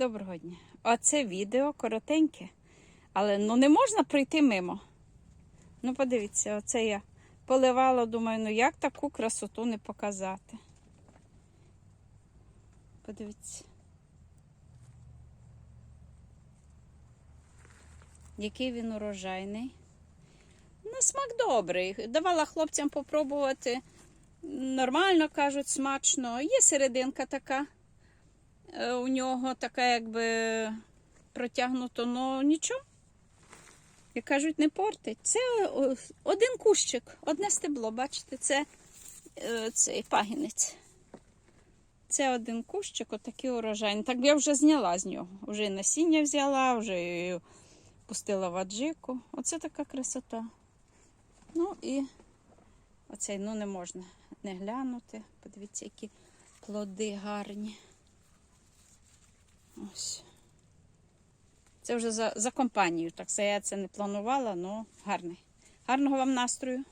Доброго дня. Оце відео коротеньке, але ну не можна пройти мимо. Ну, подивіться, оце я поливала, думаю, ну як таку красоту не показати. Подивіться. Який він урожайний. На смак добрий. Давала хлопцям попробувати. Нормально кажуть, смачно. Є серединка така. Е, У нього така, якби протягнуто, ну нічого. Як кажуть, не портить. Це один кущик, одне стебло, бачите, це е, цей пагінець. Це один кущик, отакий урожайний. Так я вже зняла з нього. Вже насіння взяла, вже пустила в аджику. Оце така красота. Ну і оцей, ну не можна не глянути. Подивіться, які плоди гарні. Ось. Це вже за, за компанію. Так це я це не планувала, але гарний. Гарного вам настрою.